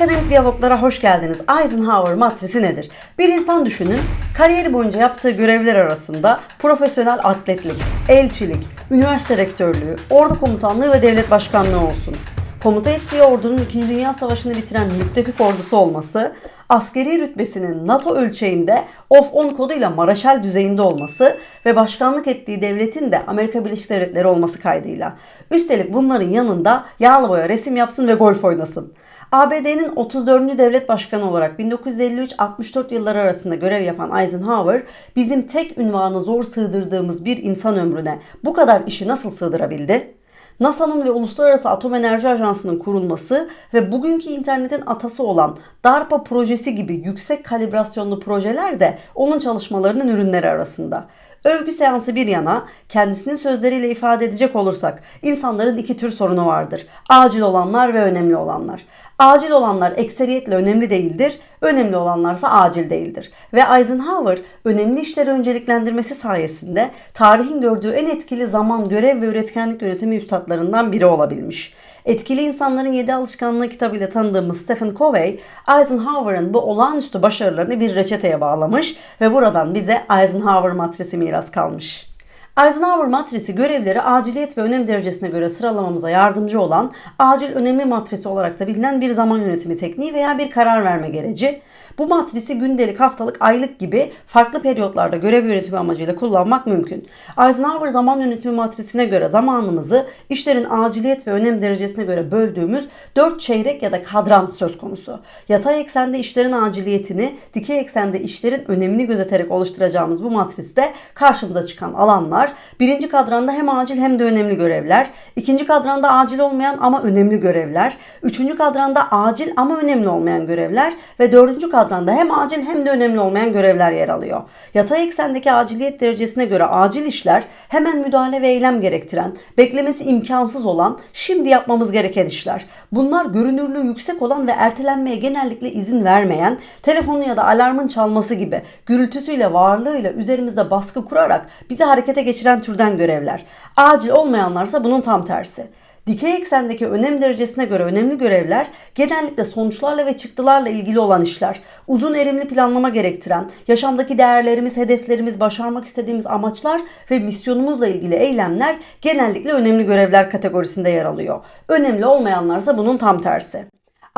Akademik diyaloglara hoş geldiniz. Eisenhower matrisi nedir? Bir insan düşünün, kariyeri boyunca yaptığı görevler arasında profesyonel atletlik, elçilik, üniversite rektörlüğü, ordu komutanlığı ve devlet başkanlığı olsun. Komuta ettiği ordunun 2. Dünya Savaşı'nı bitiren müttefik ordusu olması, askeri rütbesinin NATO ölçeğinde OF-10 koduyla Maraşal düzeyinde olması ve başkanlık ettiği devletin de Amerika Birleşik Devletleri olması kaydıyla. Üstelik bunların yanında yağlı boya resim yapsın ve golf oynasın. ABD'nin 34. devlet başkanı olarak 1953-64 yılları arasında görev yapan Eisenhower, bizim tek ünvanı zor sığdırdığımız bir insan ömrüne bu kadar işi nasıl sığdırabildi? NASA'nın ve Uluslararası Atom Enerji Ajansı'nın kurulması ve bugünkü internetin atası olan DARPA projesi gibi yüksek kalibrasyonlu projeler de onun çalışmalarının ürünleri arasında. Övgü seansı bir yana kendisinin sözleriyle ifade edecek olursak insanların iki tür sorunu vardır. Acil olanlar ve önemli olanlar. Acil olanlar ekseriyetle önemli değildir, önemli olanlarsa acil değildir. Ve Eisenhower önemli işleri önceliklendirmesi sayesinde tarihin gördüğü en etkili zaman, görev ve üretkenlik yönetimi üstadlarından biri olabilmiş. Etkili İnsanların Yedi Alışkanlığı kitabıyla tanıdığımız Stephen Covey, Eisenhower'ın bu olağanüstü başarılarını bir reçeteye bağlamış ve buradan bize Eisenhower matrisi miras kalmış. Eisenhower matrisi görevleri aciliyet ve önem derecesine göre sıralamamıza yardımcı olan acil önemli matrisi olarak da bilinen bir zaman yönetimi tekniği veya bir karar verme gereci. Bu matrisi gündelik, haftalık, aylık gibi farklı periyotlarda görev yönetimi amacıyla kullanmak mümkün. Eisenhower zaman yönetimi matrisine göre zamanımızı işlerin aciliyet ve önem derecesine göre böldüğümüz 4 çeyrek ya da kadran söz konusu. Yatay eksende işlerin aciliyetini, dikey eksende işlerin önemini gözeterek oluşturacağımız bu matriste karşımıza çıkan alanlar birinci kadranda hem acil hem de önemli görevler, ikinci kadranda acil olmayan ama önemli görevler, üçüncü kadranda acil ama önemli olmayan görevler ve dördüncü kadranda hem acil hem de önemli olmayan görevler yer alıyor. Yatay eksendeki aciliyet derecesine göre acil işler hemen müdahale ve eylem gerektiren, beklemesi imkansız olan, şimdi yapmamız gereken işler. Bunlar görünürlüğü yüksek olan ve ertelenmeye genellikle izin vermeyen, telefonu ya da alarmın çalması gibi gürültüsüyle, varlığıyla üzerimizde baskı kurarak bizi harekete geçiren türden görevler. Acil olmayanlarsa bunun tam tersi. Dikey eksendeki önem derecesine göre önemli görevler genellikle sonuçlarla ve çıktılarla ilgili olan işler. Uzun erimli planlama gerektiren, yaşamdaki değerlerimiz, hedeflerimiz, başarmak istediğimiz amaçlar ve misyonumuzla ilgili eylemler genellikle önemli görevler kategorisinde yer alıyor. Önemli olmayanlarsa bunun tam tersi.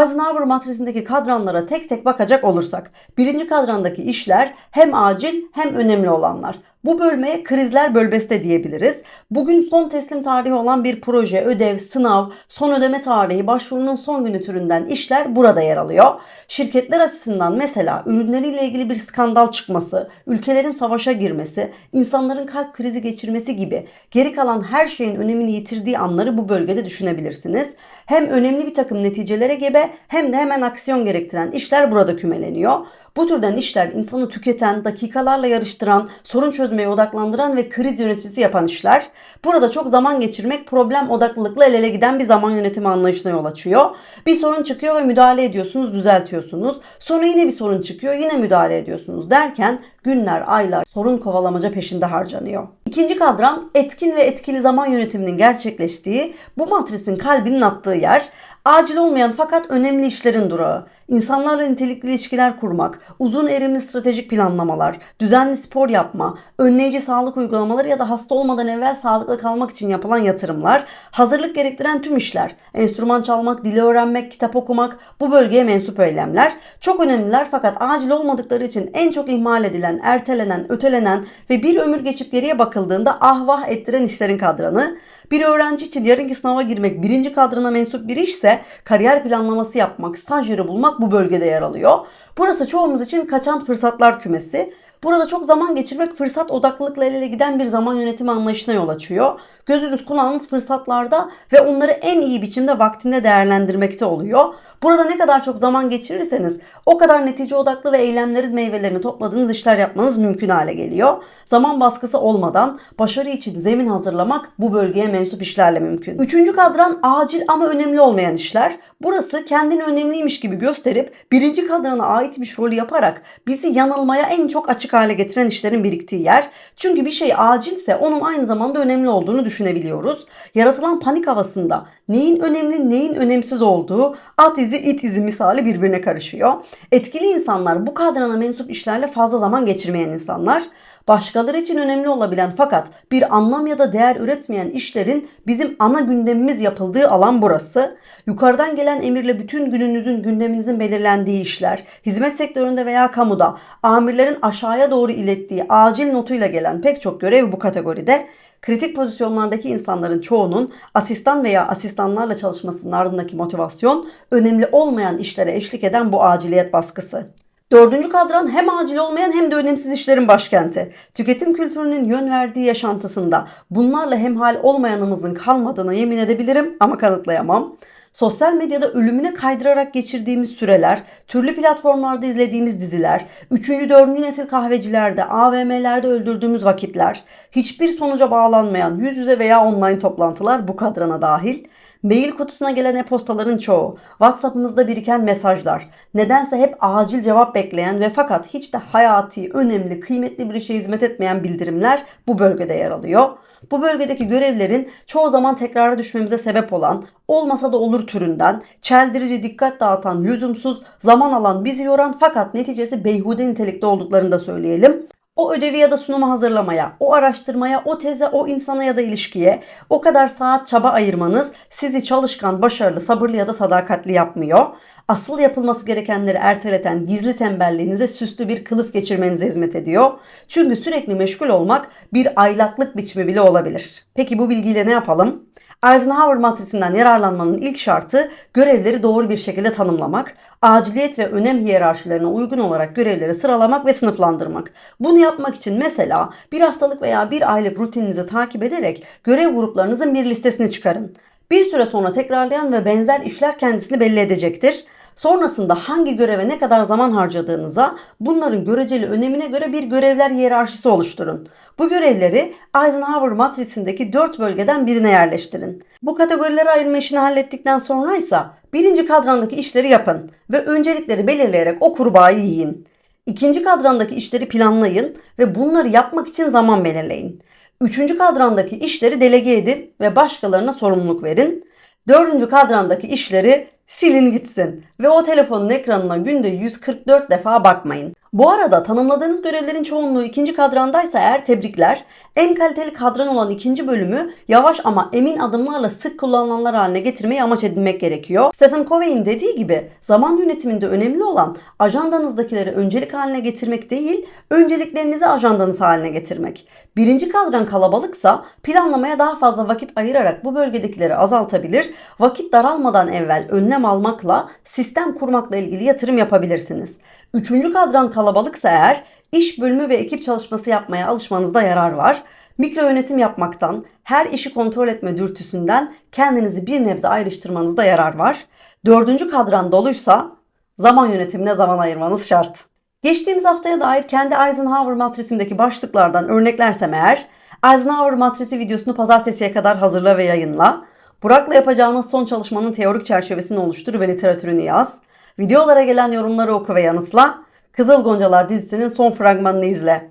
Eisenhower matrisindeki kadranlara tek tek bakacak olursak, birinci kadrandaki işler hem acil hem önemli olanlar. Bu bölmeye krizler bölbesi de diyebiliriz. Bugün son teslim tarihi olan bir proje, ödev, sınav, son ödeme tarihi, başvurunun son günü türünden işler burada yer alıyor. Şirketler açısından mesela ürünleriyle ilgili bir skandal çıkması, ülkelerin savaşa girmesi, insanların kalp krizi geçirmesi gibi geri kalan her şeyin önemini yitirdiği anları bu bölgede düşünebilirsiniz. Hem önemli bir takım neticelere gebe hem de hemen aksiyon gerektiren işler burada kümeleniyor. Bu türden işler insanı tüketen, dakikalarla yarıştıran, sorun çözmeye odaklandıran ve kriz yöneticisi yapan işler. Burada çok zaman geçirmek problem odaklılıkla el ele giden bir zaman yönetimi anlayışına yol açıyor. Bir sorun çıkıyor ve müdahale ediyorsunuz, düzeltiyorsunuz. Sonra yine bir sorun çıkıyor, yine müdahale ediyorsunuz derken günler, aylar sorun kovalamaca peşinde harcanıyor. İkinci kadran etkin ve etkili zaman yönetiminin gerçekleştiği bu matrisin kalbinin attığı yer. Acil olmayan fakat önemli işlerin durağı. İnsanlarla nitelikli ilişkiler kurmak, uzun erimli stratejik planlamalar, düzenli spor yapma, önleyici sağlık uygulamaları ya da hasta olmadan evvel sağlıklı kalmak için yapılan yatırımlar, hazırlık gerektiren tüm işler, enstrüman çalmak, dili öğrenmek, kitap okumak, bu bölgeye mensup eylemler çok önemliler fakat acil olmadıkları için en çok ihmal edilen, ertelenen, ötelenen ve bir ömür geçip geriye bakıldığında ah vah ettiren işlerin kadranı. Bir öğrenci için yarınki sınava girmek birinci kadrına mensup bir işse kariyer planlaması yapmak, staj yeri bulmak bu bölgede yer alıyor. Burası çoğumuz için kaçan fırsatlar kümesi. Burada çok zaman geçirmek fırsat odaklılıkla el ele giden bir zaman yönetimi anlayışına yol açıyor. Gözünüz kulağınız fırsatlarda ve onları en iyi biçimde vaktinde değerlendirmekte oluyor. Burada ne kadar çok zaman geçirirseniz o kadar netice odaklı ve eylemlerin meyvelerini topladığınız işler yapmanız mümkün hale geliyor. Zaman baskısı olmadan başarı için zemin hazırlamak bu bölgeye mensup işlerle mümkün. Üçüncü kadran acil ama önemli olmayan işler. Burası kendini önemliymiş gibi gösterip birinci kadrana aitmiş rolü yaparak bizi yanılmaya en çok açık hale getiren işlerin biriktiği yer. Çünkü bir şey acilse onun aynı zamanda önemli olduğunu düşünebiliyoruz. Yaratılan panik havasında neyin önemli neyin önemsiz olduğu at izi it izi misali birbirine karışıyor. Etkili insanlar bu kadrana mensup işlerle fazla zaman geçirmeyen insanlar. Başkaları için önemli olabilen fakat bir anlam ya da değer üretmeyen işlerin bizim ana gündemimiz yapıldığı alan burası. Yukarıdan gelen emirle bütün gününüzün gündeminizin belirlendiği işler, hizmet sektöründe veya kamuda amirlerin aşağıya doğru ilettiği acil notuyla gelen pek çok görev bu kategoride. Kritik pozisyonlardaki insanların çoğunun asistan veya asistanlarla çalışmasının ardındaki motivasyon önemli olmayan işlere eşlik eden bu aciliyet baskısı. Dördüncü kadran hem acil olmayan hem de önemsiz işlerin başkenti. Tüketim kültürünün yön verdiği yaşantısında bunlarla hemhal olmayanımızın kalmadığına yemin edebilirim ama kanıtlayamam. Sosyal medyada ölümüne kaydırarak geçirdiğimiz süreler, türlü platformlarda izlediğimiz diziler, 3. 4. nesil kahvecilerde, AVM'lerde öldürdüğümüz vakitler, hiçbir sonuca bağlanmayan yüz yüze veya online toplantılar bu kadrana dahil. Mail kutusuna gelen e-postaların çoğu, WhatsApp'ımızda biriken mesajlar, nedense hep acil cevap bekleyen ve fakat hiç de hayati, önemli, kıymetli bir işe hizmet etmeyen bildirimler bu bölgede yer alıyor. Bu bölgedeki görevlerin çoğu zaman tekrara düşmemize sebep olan, olmasa da olur türünden, çeldirici, dikkat dağıtan, lüzumsuz, zaman alan, bizi yoran fakat neticesi beyhude nitelikte olduklarını da söyleyelim. O ödevi ya da sunumu hazırlamaya, o araştırmaya, o teze, o insana ya da ilişkiye o kadar saat çaba ayırmanız sizi çalışkan, başarılı, sabırlı ya da sadakatli yapmıyor. Asıl yapılması gerekenleri erteleten gizli tembelliğinize süslü bir kılıf geçirmenize hizmet ediyor. Çünkü sürekli meşgul olmak bir aylaklık biçimi bile olabilir. Peki bu bilgiyle ne yapalım? Eisenhower matrisinden yararlanmanın ilk şartı görevleri doğru bir şekilde tanımlamak, aciliyet ve önem hiyerarşilerine uygun olarak görevleri sıralamak ve sınıflandırmak. Bunu yapmak için mesela bir haftalık veya bir aylık rutininizi takip ederek görev gruplarınızın bir listesini çıkarın. Bir süre sonra tekrarlayan ve benzer işler kendisini belli edecektir. Sonrasında hangi göreve ne kadar zaman harcadığınıza, bunların göreceli önemine göre bir görevler hiyerarşisi oluşturun. Bu görevleri Eisenhower matrisindeki 4 bölgeden birine yerleştirin. Bu kategorilere ayırma işini hallettikten sonra ise birinci kadrandaki işleri yapın ve öncelikleri belirleyerek o kurbağayı yiyin. İkinci kadrandaki işleri planlayın ve bunları yapmak için zaman belirleyin. Üçüncü kadrandaki işleri delege edin ve başkalarına sorumluluk verin. Dördüncü kadrandaki işleri silin gitsin ve o telefonun ekranına günde 144 defa bakmayın. Bu arada tanımladığınız görevlerin çoğunluğu ikinci kadrandaysa eğer tebrikler. En kaliteli kadran olan ikinci bölümü yavaş ama emin adımlarla sık kullanılanlar haline getirmeyi amaç edinmek gerekiyor. Stephen Covey'in dediği gibi zaman yönetiminde önemli olan ajandanızdakileri öncelik haline getirmek değil, önceliklerinizi ajandanız haline getirmek. Birinci kadran kalabalıksa planlamaya daha fazla vakit ayırarak bu bölgedekileri azaltabilir, vakit daralmadan evvel önlem almakla, sistem kurmakla ilgili yatırım yapabilirsiniz. Üçüncü kadran kalabalıksa eğer iş bölümü ve ekip çalışması yapmaya alışmanızda yarar var. Mikro yönetim yapmaktan, her işi kontrol etme dürtüsünden kendinizi bir nebze ayrıştırmanızda yarar var. Dördüncü kadran doluysa zaman yönetimine zaman ayırmanız şart. Geçtiğimiz haftaya dair kendi Eisenhower matrisimdeki başlıklardan örneklersem eğer, Eisenhower matrisi videosunu pazartesiye kadar hazırla ve yayınla. Burak'la yapacağınız son çalışmanın teorik çerçevesini oluştur ve literatürünü yaz. Videolara gelen yorumları oku ve yanıtla. Kızıl Goncalar dizisinin son fragmanını izle.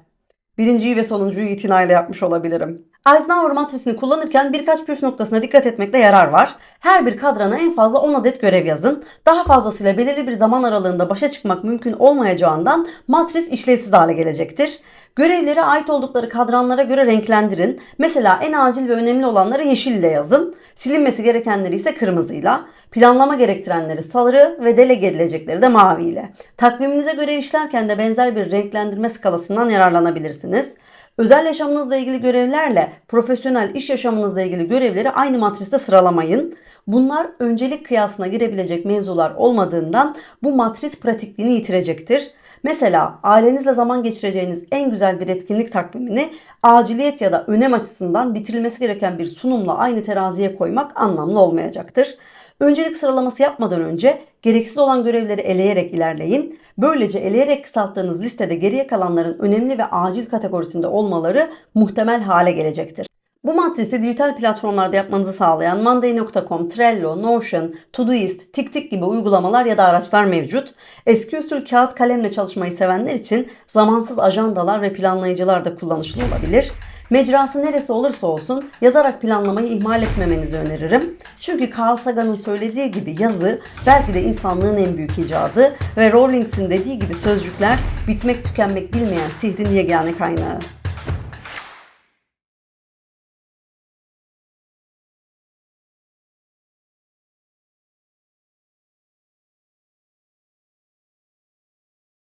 Birinciyi ve sonuncuyu itinayla yapmış olabilirim. Eisenhower matrisini kullanırken birkaç püf noktasına dikkat etmekte yarar var. Her bir kadrana en fazla 10 adet görev yazın. Daha fazlasıyla belirli bir zaman aralığında başa çıkmak mümkün olmayacağından matris işlevsiz hale gelecektir. Görevleri ait oldukları kadranlara göre renklendirin. Mesela en acil ve önemli olanları yeşille yazın. Silinmesi gerekenleri ise kırmızıyla. Planlama gerektirenleri sarı ve delege edilecekleri de maviyle. Takviminize göre işlerken de benzer bir renklendirme skalasından yararlanabilirsiniz. Özel yaşamınızla ilgili görevlerle profesyonel iş yaşamınızla ilgili görevleri aynı matriste sıralamayın. Bunlar öncelik kıyasına girebilecek mevzular olmadığından bu matris pratikliğini yitirecektir. Mesela ailenizle zaman geçireceğiniz en güzel bir etkinlik takvimini aciliyet ya da önem açısından bitirilmesi gereken bir sunumla aynı teraziye koymak anlamlı olmayacaktır. Öncelik sıralaması yapmadan önce gereksiz olan görevleri eleyerek ilerleyin. Böylece eleyerek kısalttığınız listede geriye kalanların önemli ve acil kategorisinde olmaları muhtemel hale gelecektir. Bu matrisi dijital platformlarda yapmanızı sağlayan Monday.com, Trello, Notion, Todoist, TikTok gibi uygulamalar ya da araçlar mevcut. Eski usul kağıt kalemle çalışmayı sevenler için zamansız ajandalar ve planlayıcılar da kullanışlı olabilir. Mecrası neresi olursa olsun yazarak planlamayı ihmal etmemenizi öneririm. Çünkü Carl Sagan'ın söylediği gibi yazı belki de insanlığın en büyük icadı ve Rawlings'in dediği gibi sözcükler bitmek tükenmek bilmeyen sihrin yegane kaynağı.